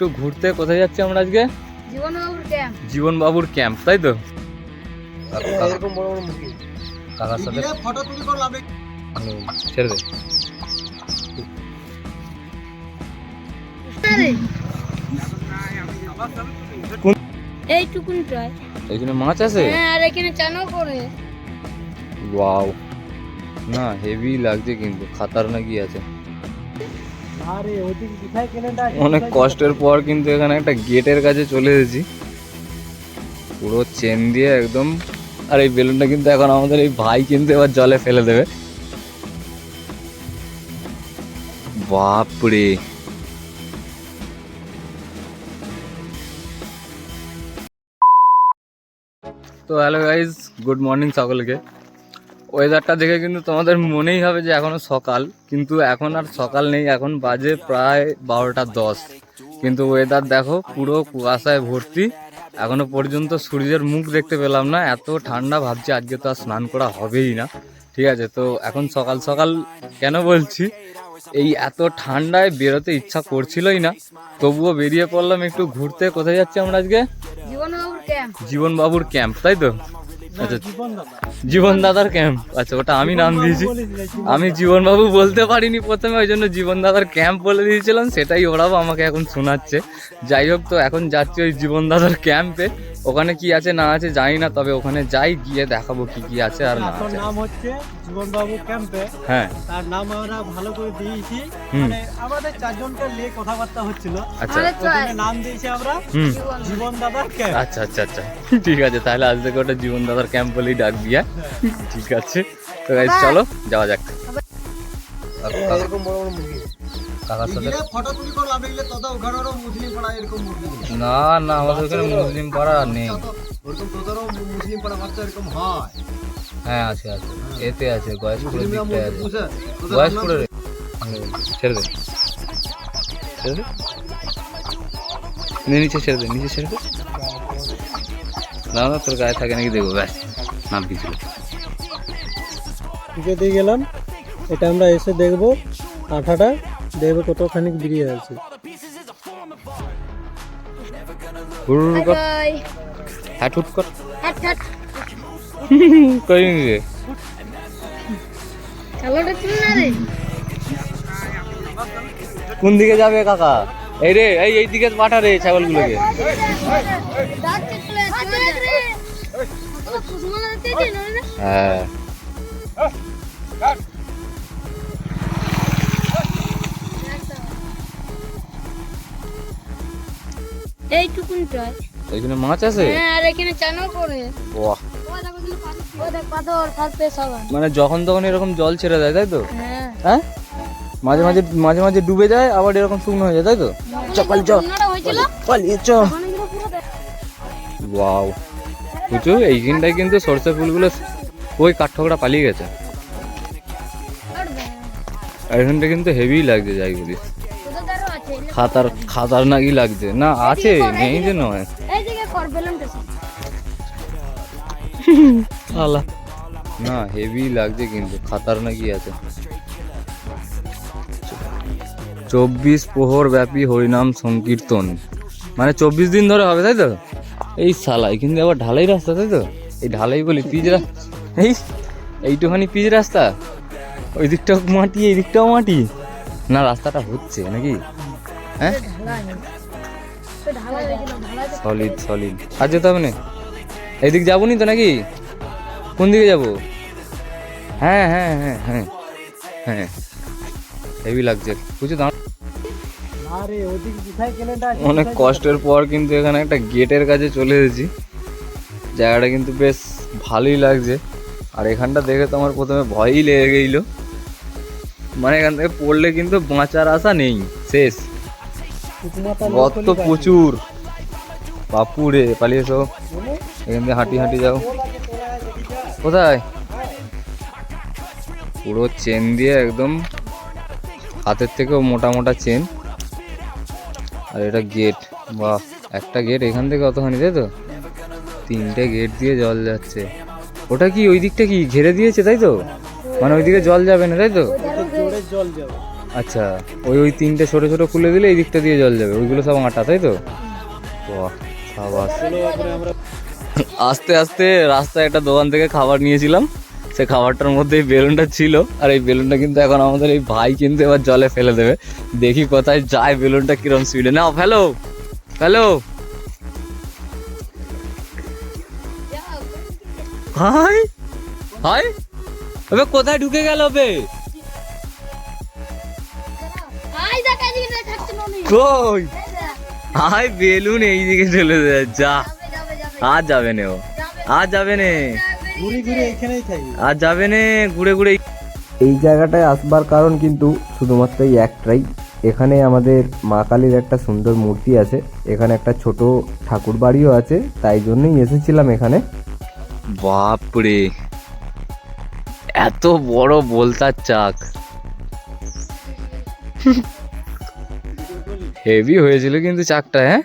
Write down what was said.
একটু ঘুরতে কোথায় যাচ্ছি আমরা আজকে? জীবনবাবুর ক্যাম্প জীবন বাবুর ক্যাম্প তাই তো? এরকম বড় বড় কাকার সাথে ফটো তুলি করলাম ছেড়ে দে। এইটুকুনটায় এইখানে মাছ আছে? হ্যাঁ আর এখানে চানও করে ওয়াও। না হেভি লাগছে কিন্তু খাতার নাকি আছে? অনেক কষ্টের পর কিন্তু এখানে একটা গেটের কাছে চলে এসেছি। পুরো চেন দিয়ে একদম। আর এই বেলুনটা কিন্তু এখন আমাদের এই ভাই কিন্তু এবার জলে ফেলে দেবে। বাপরে। তো হ্যালো গাইজ গুড মর্নিং সকলকে। ওয়েদারটা দেখে কিন্তু তোমাদের মনেই হবে যে এখনও সকাল কিন্তু এখন আর সকাল নেই এখন বাজে প্রায় বারোটা দশ। কিন্তু ওয়েদার দেখো পুরো কুয়াশায় ভর্তি। এখনও পর্যন্ত সূর্যের মুখ দেখতে পেলাম না এত ঠান্ডা ভাবছি আজকে তো আর স্নান করা হবেই না। ঠিক আছে তো এখন সকাল সকাল কেন বলছি এই এত ঠান্ডায় বেরোতে ইচ্ছা করছিলই না তবুও বেরিয়ে পড়লাম একটু ঘুরতে। কোথায় যাচ্ছি আমরা আজকে? জীবনবাবুর ক্যাম্প ক্যাম্প তাই তো? আচ্ছা জীবন দাদার ক্যাম্প আচ্ছা ওটা আমি নাম দিয়েছি। আমি জীবন বাবু বলতে পারিনি প্রথমে ওই জন্য জীবন দাদার ক্যাম্প বলে দিয়েছিলাম সেটাই ওরাও আমাকে এখন শোনাচ্ছে। যাই হোক তো এখন যাচ্ছি ওই জীবন দাদার ক্যাম্পে ওখানে কি আছে না আছে জানি না তবে ওখানে যাই গিয়ে দেখাবো কি কি আছে আর না আছে। নাম হচ্ছে জীবনবাবু ক্যাম্পে। হ্যাঁ। তার নাম আমরা ভালো করে দিয়েছি। হুম। মানে আমাদের চারজনকে নিয়ে কথাবার্তা হচ্ছিল। আচ্ছা। নাম দিয়েছি আমরা জীবন দাদার ক্যাম্প। আচ্ছা আচ্ছা আচ্ছা। ঠিক আছে তাহলে আজ থেকে ওটা জীবন দাদার ক্যাম্প বলেই ডাকবি হ্যাঁ। ঠিক আছে। তো গাইজ চলো যাওয়া যাক। এরকম বড় বড় মুরগি। কাকার সাথে না না আমাদের ওখানে মুসলিম পাড়া নেই। মুসলিম পাড়া এরকম হয়। হ্যাঁ আছে আছে। এতে আছে গয়েশপুরের মুসলিমরা দিকটায় আছে। ছেড়ে দে। ছেড়ে দে? নিচে ছেড়ে দে নিচে ছেড়ে দে। না না তোর গায়ে থাকে নাকি দেখব ব্যাস নাম দিয়েছিল টিকে দিয়ে গেলাম। এটা আমরা এসে দেখব আঠাটা। দেখব কতখানি বেরিয়ে আছে। হুড় হুড় কর। বাই হুট কর। হাট হাট। করিনি রে? না কোন দিকে যাবে কাকা? এই রে এই এই দিকে পাঠা রে ছাগলগুলোকে। হ্যাঁ। এইটুকুনটায় এইখানে মাছ আছে? হ্যাঁ আর এখানে চানও করে বাহ। মানে যখন তখন এরকম জল ছেড়ে দেয় তাই তো? হ্যাঁ। হ্যাঁ? মাঝে মাঝে মাঝে মাঝে ডুবে যায় আবার এরকম শুকনো হয়ে যায় তাই তো? চপাল চ পালিয়ে চ ওয়াও। বুঝছ? এইখানটায় কিন্তু সরষে ফুলগুলো ওই কাঠঠোকরা পালিয়ে গেছে। আর এখানটা কিন্তু হেভি লাগছে যাই বলি তোদের দ্বারও আছে খাতার খাতার নাকি লাগছে? না আছে নেই যে নয়। না হেভি লাগছে কিন্তু খাতার নাকি আছে। চব্বিশ প্রহর ব্যাপী হরিনাম সংকীর্তন। মানে চব্বিশ দিন ধরে হবে তাই তো? এই সালাই কিন্তু আবার ঢালাই রাস্তা তাই তো? এই ঢালাই বলি পিচ রাস্তা এই এইটুখানি পিচ রাস্তা? ওই দিকটাও মাটি এই দিকটাও মাটি। না রাস্তাটা হচ্ছে নাকি? হ্যাঁ? সলিড সলিড আর যেতে হবে না? এদিক যাব নি তো নাকি? কোন দিকে যাব? হ্যাঁ হ্যাঁ হ্যাঁ হ্যাঁ। হ্যাঁ। হেভি লাগছে। বুঝছ গেলেন অনেক কষ্টের পর কিন্তু এখানে একটা গেটের কাছে চলে এসেছি। জায়গাটা কিন্তু বেশ ভালোই লাগছে। আর এখানটা দেখে তো আমার প্রথমে ভয়ই লেগে গেছিল মানে এখান থেকে পড়লে কিন্তু বাঁচার আশা নেই শেষ। গত প্রচুর। বাপুরে পালিয়ে এসো। এখান থেকে হাঁটি হাঁটি যাও। কোথায়? পুরো চেন দিয়ে একদম হাতের থেকেও মোটা মোটা চেন। আর এটা গেট। বা একটা গেট এখান থেকে অতখানি তাই তো? তিনটে গেট দিয়ে জল যাচ্ছে। ওটা কি ওই দিকটা কি ঘিরে দিয়েছে তাই তো? মানে ওইদিকে জল যাবে না তাই তো? জোরে জল যাবে। আচ্ছা ওই ওই তিনটে ছোট ছোট খুলে দিলে এই দিকটা দিয়ে জল যাবে, ওইগুলো সব আটা, তাই তো? বাহ আস্তে আস্তে রাস্তায় একটা দোকান থেকে খাবার নিয়েছিলাম, সে খাবারটার মধ্যে এই বেলুনটা ছিল, আর এই বেলুনটা কিন্তু এখন আমাদের এই ভাই কিন্তু এবার জলে ফেলে দেবে। দেখি কোথায় যায় বেলুনটা, কিরম স্পিডে নাও, ফেলো ফেলো। হাই হাই এবে কোথায় ঢুকে গেল বে? কই? হাই বেলুন এইদিকে চলে যায় যা। আর যাবে না ও। আর যাবে না। ঘুরে ঘুরে এখানেই থাকি আর যাবে না ঘুরে ঘুরে। এই জায়গাটায় আসবার কারণ কিন্তু শুধুমাত্র এই একটাই। এখানে আমাদের মা কালীর একটা সুন্দর মূর্তি আছে। এখানে একটা ছোট ঠাকুর বাড়িও আছে। তাই জন্যই এসেছিলাম এখানে। বাপরে। এত বড় বলতার চাক। হেভি হয়েছিল কিন্তু চাকটা হ্যাঁ?